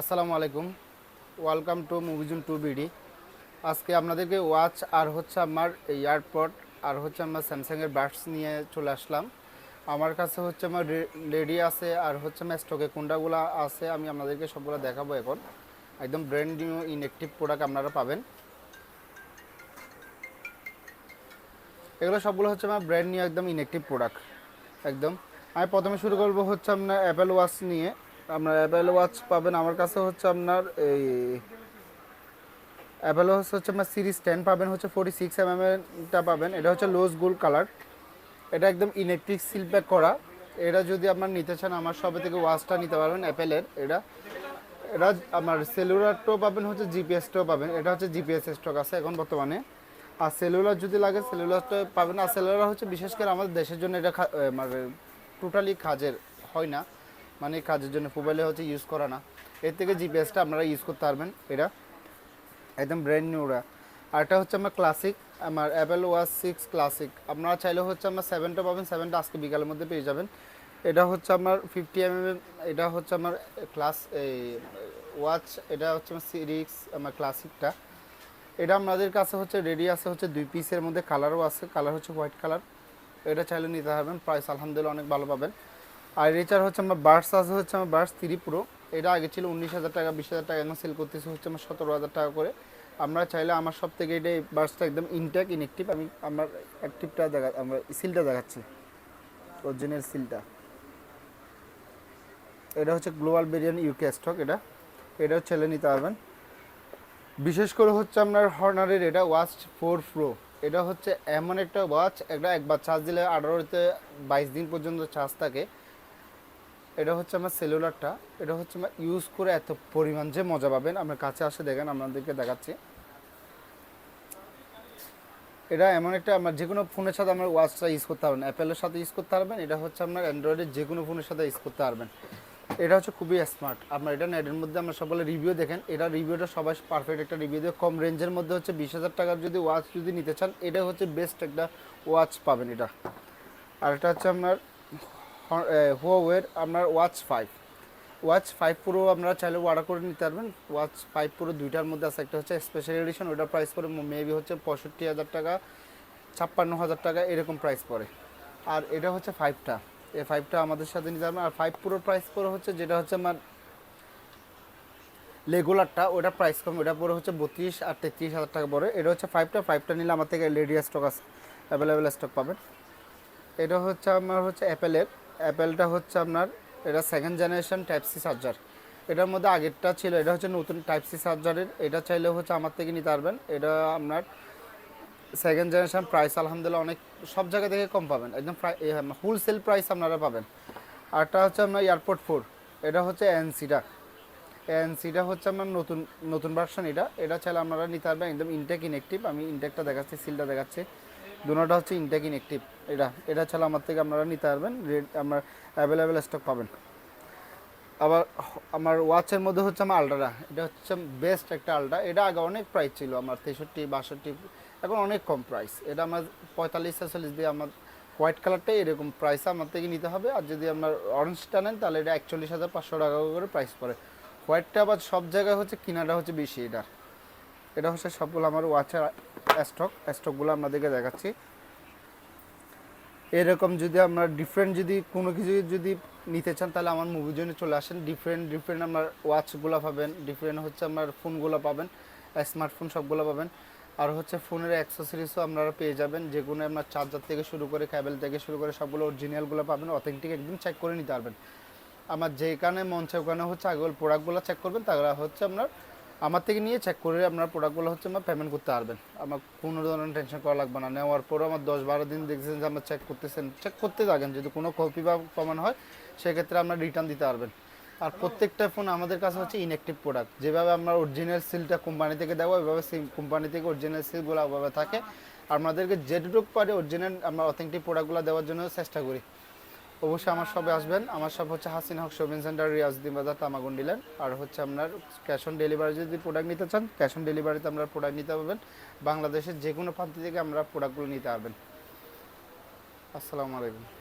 আসসালামু আলাইকুম। Welcome to movie zone to BD আজকে আপনাদেরকে ওয়াচ আর হচ্ছে আমার এয়ারপড আর হচ্ছে আমার স্যামসাংয়ের বাডস নিয়ে চলে আসলাম। আমার কাছে হচ্ছে আমার রেডি আছে আর হচ্ছে আমার স্টকে কোনটাগুলো আছে আমি আপনাদেরকে সবগুলো দেখাবো এখন। একদম ব্র্যান্ড নিউ ইনএক্টিভ প্রোডাক্ট আপনারা পাবেন। এগুলো সবগুলো হচ্ছে আমার ব্র্যান্ড নিউ একদম ইনএক্টিভ প্রোডাক্ট একদম। আমি প্রথমে শুরু করব হচ্ছে আপনার অ্যাপেল ওয়াচ নিয়ে। আপনার অ্যাপেল ওয়াচ পাবেন। আমার কাছে হচ্ছে আপনার এই অ্যাপেল ওয়াচ হচ্ছে আপনার সিরিজ টেন পাবেন, হচ্ছে ফোর্টি সিক্স এম এমটা পাবেন। এটা হচ্ছে লোজ গোল্ড কালার এটা একদম ইলেকট্রিক সিল প্যাক করা। এটা যদি আপনার নিতে চান, আমার সবে থেকে ওয়াচটা নিতে পারবেন অ্যাপেলের এটা এটা আমার সেলুলারটাও পাবেন, হচ্ছে জিপিএসটাও পাবেন। এটা হচ্ছে জিপিএস স্টক আছে এখন বর্তমানে। আর সেলুলার যদি লাগে সেলুলারটা পাবেন। আর সেলুলার হচ্ছে বিশেষ করে আমাদের দেশের জন্য এটা মানে টোটালি কাজের, হয় না। মানে কাজের জন্য মোবাইলে হচ্ছে ইউজ করা না। এর থেকে জিপিএসটা আপনারা ইউজ করতে পারবেন এটা। একদম ব্র্যান্ড নিউরা আর এটা হচ্ছে আমার ক্লাসিক আমার অ্যাপেল ওয়াচ সিক্স ক্লাসিক আপনারা চাইলে হচ্ছে আমার সেভেনটা পাবেন সেভেনটা আজকে বিকালের মধ্যে পেয়ে যাবেন। এটা হচ্ছে আমার ফিফটি এম এটা হচ্ছে আমার ক্লাস এই ওয়াচ এটা হচ্ছে আমার সিরিক্স আমার ক্লাসিকটা এটা আপনাদের কাছে হচ্ছে রেডি আছে হচ্ছে দুই পিসের মধ্যে। কালারও আছে কালার হচ্ছে হোয়াইট কালার এটা চাইলে নিতে পারবেন। প্রাইস আলহামদুলিল্লাহ অনেক ভালো পাবেন। আর রিচার হচ্ছে আমার বার্স আছে হচ্ছে আমার বার্স থ্রি প্রো এটা আগে ছিল উনিশ হাজার টাকা, বিশ হাজার টাকা, এখন সেল করতেছে হচ্ছে আমার সতেরো হাজার টাকা করে। আমরা চাইলে আমার সব থেকে এটা এই বার্সটা একদম ইনটেক ইনএক্টিভ আমি আমার অ্যাক্টিভটা দেখা, আমরা সিলটা দেখাচ্ছি। অরিজিনাল সিলটা এটা হচ্ছে গ্লোবাল ভেরিয়ান ইউকে স্টক এটা। এটাও ছেলে নিতে পারবেন। বিশেষ করে হচ্ছে আপনার হর্নারের এটা ওয়াচ ফোর প্রো এটা হচ্ছে এমন একটা ওয়াচ একটা একবার চার্জ দিলে আঠারোতে বাইশ দিন পর্যন্ত চার্জ থাকে। এটা হচ্ছে আমার সেলুলারটা। এটা হচ্ছে আমার ইউজ করে এত পরিমাণ যে মজা পাবেন। আপনার কাছে আসে দেখেন, আপনাদেরকে দেখাচ্ছি। এটা এমন একটা আমার যে কোনো ফোনের সাথে আমার ওয়াচটা ইউজ করতে পারবেন। অ্যাপেলের সাথে ইউজ করতে পারবেন। এটা হচ্ছে আপনার অ্যান্ড্রয়েডের যে কোনো ফোনের সাথে ইউজ করতে পারবেন। এটা হচ্ছে খুবই স্মার্ট আপনার এটা নেটের মধ্যে আমরা সকলে রিভিউ দেখেন। এটা রিভিউটা সবাই পারফেক্ট একটা রিভিউ দেবে কম রেঞ্জের মধ্যে হচ্ছে বিশ হাজার টাকার যদি ওয়াচ যদি নিতে চান, এটা হচ্ছে বেস্ট একটা ওয়াচ পাবেন এটা। আর এটা হচ্ছে আপনার হুয়াওয়ের আপনার watch five watch five pro আপনারা চাইলে অর্ডার করে নিতে পারবেন। ওয়াচ ফাইভ প্রো দুইটার মধ্যে আছে, একটা হচ্ছে স্পেশাল এডিশন ওটার প্রাইস পড়ে মেবি হচ্ছে পঁয়ষট্টি হাজার টাকা, ছাপ্পান্ন হাজার টাকা, এরকম প্রাইস পড়ে। আর এটা হচ্ছে ফাইভটা এই ফাইভটা আমাদের সাথে নিতে পারবেন। আর ফাইভ প্রো প্রাইস পড়ে হচ্ছে যেটা হচ্ছে আমার লেগুলারটা ওটা প্রাইস কম, ওটা পড়ে হচ্ছে বত্রিশ আর তেত্রিশ হাজার টাকা পড়ে। এটা হচ্ছে ফাইভটা ফাইভটা নিলে আমার থেকে লেডি স্টক আছে অ্যাভেলেবেল স্টক পাবেন। এটা হচ্ছে আমার হচ্ছে অ্যাপেলের অ্যাপেলটা হচ্ছে আপনার, এটা second generation type C charger এটার মধ্যে আগেরটা ছিল, এটা হচ্ছে নতুন টাইপ সি চার্জারের এটা চাইলে হচ্ছে আমার থেকে নিতে পারবেন। এটা আপনার সেকেন্ড জেনারেশন প্রাইস আলহামদুলিল্লাহ অনেক, সব জায়গা থেকে কম পাবেন। একদম হোলসেল প্রাইস আপনারা পাবেন। আরটা হচ্ছে আপনার এয়ারপোর্ট ফোর এটা হচ্ছে এনসিটা এনসিটা হচ্ছে আমার নতুন নতুন ভার্সন এটা। এটা চাইলে আপনারা নিতে পারবেন। একদম ইনটেক ইনএক্টিভ আমি ইনটেকটা দেখাচ্ছি সিলটা দেখাচ্ছি। দুটোটা হচ্ছে ইনটেক ইনএক্টিভ এটা এটা ছাড়া আমার থেকে আপনারা নিতে পারবেন রেড আমার অ্যাভেলেবেল স্টক পাবেন। আবার আমার ওয়াচের মধ্যে হচ্ছে আমার আলট্রা এটা হচ্ছে বেস্ট একটা আলট্রা এটা আগে অনেক প্রাইস ছিল, আমার তেষট্টি, বাষট্টি, এখন অনেক কম প্রাইস এটা আমার পঁয়তাল্লিশ, ছেচল্লিশ দিয়ে আমার হোয়াইট কালারটাই এরকম প্রাইস আমার থেকে নিতে হবে। আর যদি আপনার অরেঞ্জটা নেন, তাহলে এটা একচল্লিশ হাজার পাঁচশো টাকা করে প্রাইস পড়ে। হোয়াইটটা আবার সব জায়গায় হচ্ছে, কিনাটা হচ্ছে বেশি এটা। এটা হচ্ছে সবগুলো আমার ওয়াচের স্টক স্টকগুলো আপনাদেরকে দেখাচ্ছি। এরকম যদি আমরা ডিফারেন্ট যদি কোনো কিছু যদি নিতে চান, তাহলে আমার মুভির জন্য চলে আসেন। ডিফারেন্ট ডিফারেন্ট আপনার ওয়াচগুলো পাবেন। ডিফারেন্ট হচ্ছে আপনার ফোনগুলো পাবেন। স্মার্টফোন সবগুলো পাবেন। আর হচ্ছে ফোনের অ্যাক্সেসরিজও আপনারা পেয়ে যাবেন। যেগুলো আপনার চার্জার থেকে শুরু করে ক্যাবেল থেকে শুরু করে সবগুলো অরিজিনালগুলো পাবেন। অথেন্টিক একদম চেক করে নিতে পারবেন। আমার যেখানে মন ওখানে হচ্ছে আগে প্রোডাক্টগুলো চেক করবেন। তারা হচ্ছে আপনার আমার থেকে নিয়ে চেক করে আপনার প্রোডাক্টগুলো হচ্ছে আমার পেমেন্ট করতে পারবেন। আমার কোনো ধরনের টেনশন করা লাগবে না। নেওয়ার পরও আমার দশ বারো দিন দেখছেন যে আমরা চেক করতেছেন। চেক করতে থাকেন, যদি কোনো কপি বা প্রমাণ হয়, সেক্ষেত্রে আপনার রিটার্ন দিতে পারবেন। আর প্রত্যেকটা ফোন আমাদের কাছে হচ্ছে ইনঅ্যাক্টিভ প্রোডাক্ট যেভাবে আমরা অরিজিনাল সিলটা কোম্পানি থেকে দেবো, ওইভাবে সেই কোম্পানি থেকে অরিজিনাল সিলগুলো ওইভাবে থাকে। আর আমাদেরকে যেটুকু পারে অরিজিনাল আমরা অথেন্টিক প্রোডাক্টগুলো দেওয়ার জন্য চেষ্টা করি। অবশ্যই আমার সবে আসবেন। আমার সব হচ্ছে হাসিন হক শপিং সেন্টার রিয়াজুদ্দিন বাজার তামাগুন্ডিলেন আর হচ্ছে আপনার ক্যাশ অন ডেলিভারি যদি প্রোডাক্ট নিতে চান ক্যাশ অন ডেলিভারিতে আমরা প্রোডাক্ট নিতে পারবেন। বাংলাদেশের যে কোনো প্রান্ত থেকে আমরা প্রোডাক্টগুলো নিতে পারবেন। আসসালামু আলাইকুম।